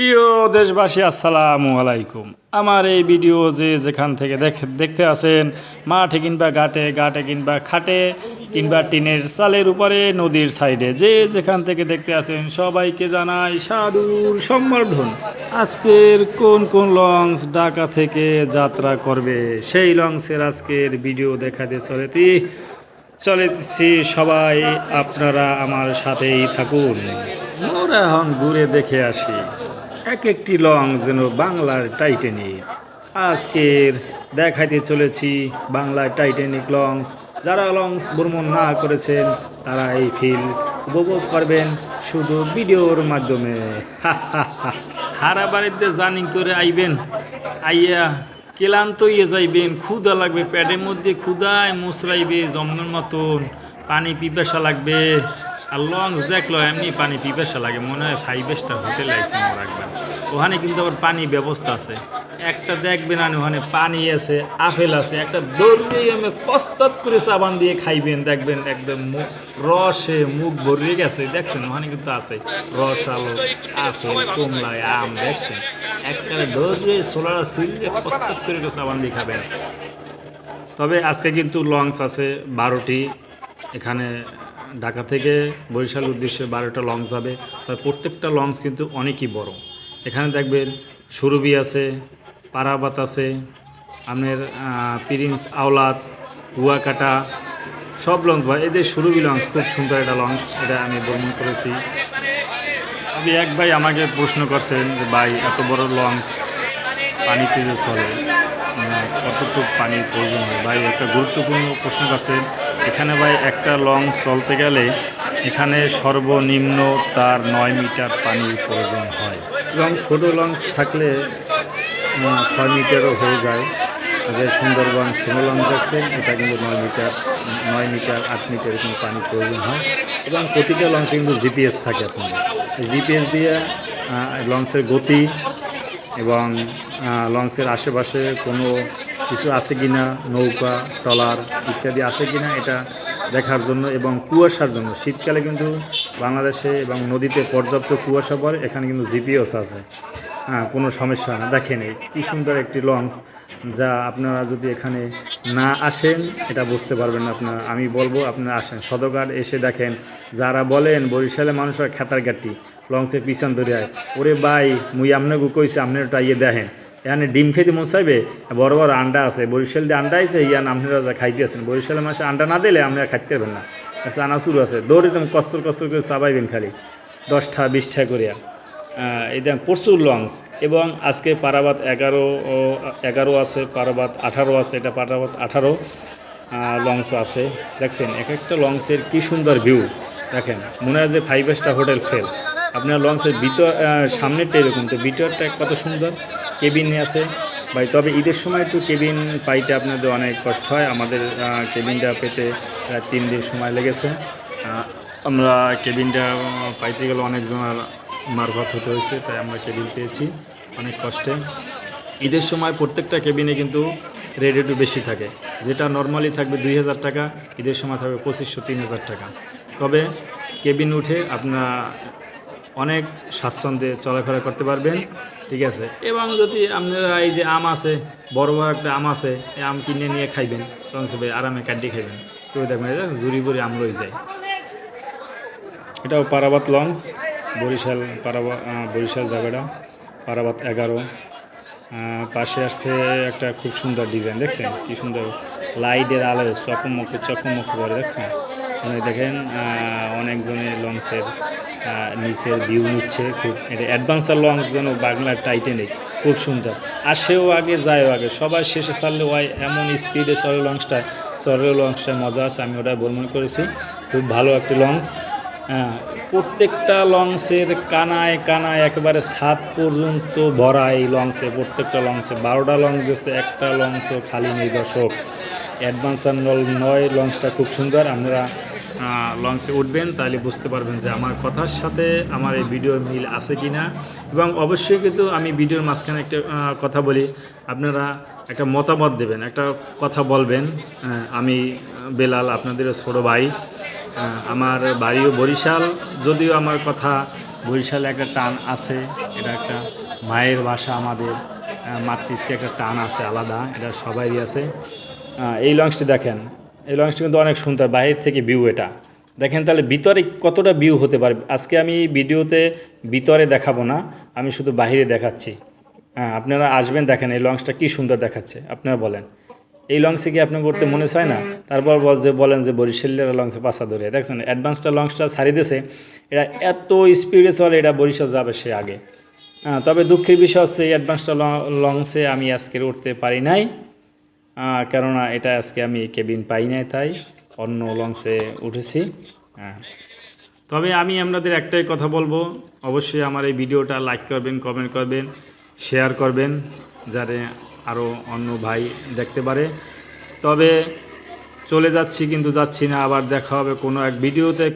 প্রিয় দেশবাসী, আসসালামু আলাইকুম। আমার এই ভিডিও যে যেখান থেকে দেখ, দেখতে আসেন মাঠে কিংবা ঘাটে ঘাটে কিংবা খাটে কিংবা টিনের চালের উপরে, নদীর সাইডে, যে যেখান থেকে দেখতে আছেন, সবাইকে জানাই সাধুর সম্বর্ধন। আজকের কোন কোন লঞ্চ ঢাকা থেকে যাত্রা করবে, সেই লঞ্চের আজকের ভিডিও দেখাতে চলেতি চলেছি সবাই, আপনারা আমার সাথেই থাকুন। মোরা এখন ঘুরে দেখে আসি। এক একটি লং যেন বাংলার টাইটানিক। আজকের দেখাইতে চলেছি বাংলার টাইটানিক লঞ্চ যারা লঞ্চ ভ্রমণ না করেছেন, তারা এই ফিল উপভোগ করবেন শুধু ভিডিওর মাধ্যমে। হারা বাড়িতে জার্নি করে আইবেন। আইয়া ক্লান্ত ইয়ে যাইবেন ক্ষুদা লাগবে প্যাডের মধ্যে ক্ষুদায় মুসরাইবে জন্মের মতন। পানি পিপাসা লাগবে। আর লঞ্চ দেখল, এমনি পানি পিপাসা লাগে, মনে হয় ফাইভ স্টার হোটেল আইসি রাখবেন ওখানে কিন্তু আবার পানি ব্যবস্থা আছে। একটা দেখবেন আর ওখানে পানি আছে, আপেল আছে, একটা দৌড়ে আমি কচ্ছাত করে সাবান দিয়ে খাইবেন, দেখবেন একদম মুখ রসে মুখ ভরিয়ে গেছে, দেখছেন? ওখানে কিন্তু আছে রস আলো আপেল কমলা আম, দেখছেন? একটা দৌড়ে সোলার সিলকে কচ্ছাত করে সাবান দিয়ে খাবেন। তবে আজকে কিন্তু লঞ্চ আছে বারোটি, এখানে ঢাকা থেকে বরিশাল উদ্দেশ্যে বারোটা লঞ্চ যাবে। তবে প্রত্যেকটা লঞ্চ কিন্তু অনেকই বড়। এখানে দেখবেন সুরভি আছে, পারাবাত আছে, আপনার প্রিন্স আওলাদ, কুয়াকাটা, সব লঞ্চ ভাই এই যে সুরভি লঞ্চ, খুব সুন্দর একটা লঞ্চ, এটা আমি ভ্রমণ করেছি। আমি এক ভাই আমাকে প্রশ্ন করছেন যে, ভাই, এত বড় লঞ্চ পানিতে যে চলে? কতটুকু পানির প্রয়োজন হয়? ভাই, একটা গুরুত্বপূর্ণ প্রশ্ন করছেন এখানে ভাই, একটা লঞ্চ চলতে গেলে এখানে সর্বনিম্ন তার নয় মিটার পানির প্রয়োজন হয়। এবং ছোট লঞ্চ থাকলে ছয় মিটারও হয়ে যায়। যে সুন্দরবন ষোলো লঞ্চ দেখছেন, এটা কিন্তু নয় মিটার নয় মিটার, আট মিটার এরকম পানির প্রয়োজন হয়। এবং প্রতিটা লঞ্চে কিন্তু জিপিএস থাকে আপনার জিপিএস দিয়ে লঞ্চের গতি এবং লঞ্চের আশেপাশে কোনো কিছু আছে কি না নৌকা, ট্রলার ইত্যাদি আছে কি না এটা দেখার জন্য এবং কুয়াশার জন্য। শীতকালে কিন্তু বাংলাদেশে এবং নদীতে পর্যাপ্ত কুয়াশা পড়ে, এখানে কিন্তু জিপিএস আছে। কোনো সমস্যা না। দেখেন এই কী সুন্দর একটি লঞ্চ যা আপনারা যদি এখানে না আসেন, এটা বুঝতে পারবেন না আপনারা। আমি বলব আপনারা আসেন। সদরঘাট এসে দেখেন, যারা বলেন বরিশালে মানুষের খেতার গাটি লঞ্চের পিছন ধরে ওরে ভাই, মুই আপনাকে কইছে আপনি ওটা ইয়ে দেখেন। এখানে ডিম খেতে মন চাইবে? বড় বড় আন্ডা আছে। বরিশাল দিয়ে আন্ডা আছে ইয়ান আপনারা যা খাইতে আছেন। বরিশালের মাসে আন্ডা না দিলে আপনারা খাইতে পারবেন না। চানাচুর আছে। দৌড়ে তুমি কস্তর কস্তর করে চাবাইবেন খালি। দশটা, বিশটা করিয়া। দেন প্রচুর লঞ্চ এবং আজকে পারাবাত এগারো এগারো আছে, পারাবাত আঠারো আছে, এটা পারাবাত আঠারো লঞ্চ আছে। দেখছেন, এক একটা লঞ্চের কি সুন্দর ভিউ দেখেন, মনে হয় যে ফাইভ স্টার হোটেল ফেল আপনার লঞ্চের ভিতর সামনেরটা এরকম, তো ভিতরটা কত সুন্দর। কেবিন আছে। ভাই, তবে ঈদের সময় একটু কেবিন পাইতে আপনাদের অনেক কষ্ট হয়। আমাদের কেবিনটা পেতে তিন দিন সময় লেগেছে। আমরা কেবিনটা পাইতে গেলে অনেকজনের মারফত হতে হয়েছে, তাই আমরা কেবিন পেয়েছি অনেক কষ্টে। ঈদের সময় প্রত্যেকটা কেবিনে কিন্তু রেট একটু বেশি থাকে। যেটা নর্মালি থাকবে দুই হাজার টাকা, ঈদের সময় থাকবে পঁচিশশো, তিন হাজার টাকা। তবে কেবিন উঠে আপনারা অনেক স্বাচ্ছন্দ্যে চলাফেরা করতে পারবেন, ঠিক আছে? এবং যদি আপনারা এই যে আম আছে, বড় বড় একটা আম আছে, এই আম কিনে নিয়ে খাইবেন, তখন সে আরামে কাটিয়ে খাইবেন। কেউ দেখবেন জুড়ি বুড়ি আম রয়ে যায়। এটাও পারাবাত লঞ্চ। বরিশাল, পারাবা বরিশাল জায়গাটা, পারাবাত এগারো। পাশে আসছে একটা খুব সুন্দর ডিজাইন দেখছেন? কি সুন্দর লাইটের আলো, চকমক চকমক করে, দেখছেন? মানে দেখেন অনেকজনে লঞ্চের নিচের ভিউ নিচ্ছে খুব। এটা অ্যাডভান্সার লঞ্চ যেন বাংলার টাইটেনিক খুব সুন্দর। আসেও আগে, যায়ও আগে। সবাই শেষে চাললে, ওয়াই, এমন স্পিডে চলে লঞ্চটা। চলে লঞ্চটায় মজা আছে, আমি ওটা ভ্রমণ করেছি। খুব ভালো একটি লঞ্চ। প্রত্যেকটা লঞ্চের কানায় কানায় একেবারে সাত পর্যন্ত ভরা এই লঞ্চে প্রত্যেকটা লঞ্চে। বারোটা লঞ্চ দিচ্ছে একটা লঞ্চও খালি নেই দর্শক। অ্যাডভান্সার নয় লঞ্চটা খুব সুন্দর। আহ, লঞ্চে উঠবেন তাহলে বুঝতে পারবেন যে আমার কথার সাথে আমার এই ভিডিওর মিল আছে কি না। এবং অবশ্যই কিন্তু আমি ভিডিওর মাঝখানে একটা কথা বলি। আপনারা একটা মতামত দেবেন একটা কথা বলবেন। আমি বেলাল আপনাদের ছোটো ভাই। আমার বাড়িও বরিশাল, যদিও আমার কথা বরিশালে একটা টান আছে, এটা একটা মায়ের ভাষা আমাদের মাতৃত্বে একটা টান আছে আলাদা, এটা সবারই আছে। এই লঞ্চটি দেখেন, এই লঞ্চটি কিন্তু অনেক সুন্দর বাইরে থেকে ভিউ এটা। দেখেন তাহলে ভিতরে কতটা ভিউ হতে পারে? আজকে আমি ভিডিওতে ভিতরে দেখাবো না, আমি শুধু বাইরে দেখাচ্ছি। হ্যাঁ আপনারা আসবেন, দেখেন এই লঞ্চটা কি সুন্দর দেখাচ্ছে, আপনারা বলেন। এই লঞ্চে কি আপনি করতে মনে চায় না? তারপর যে বলেন যে বরিশালের লঞ্চে পাশা ধরে দেখছেন অ্যাডভান্সটা লঞ্চটা ছাড়ি দিয়েছে। এটা এত স্পিডে চলে, এটা বরিশাল যাবে সে আগে। হ্যাঁ তবে দুঃখের বিষয় হচ্ছে, এই অ্যাডভান্সটা লঞ্চে আমি আজকে উঠতে পারি নাই। কেননা এটা আজকে আমি কেবিন পাই নাই তাই অন্য লঞ্চে উঠেছি। হ্যাঁ। তবে আমি আপনাদের একটাই কথা বলব, অবশ্যই আমার এই ভিডিওটা লাইক করবেন কমেন্ট করবেন শেয়ার করবেন, যাতে আরও অন্য ভাই দেখতে পারে। তবে চলে যাচ্ছি কিন্তু যাচ্ছি না, আবার দেখা হবে কোনো এক ভিডিওতে।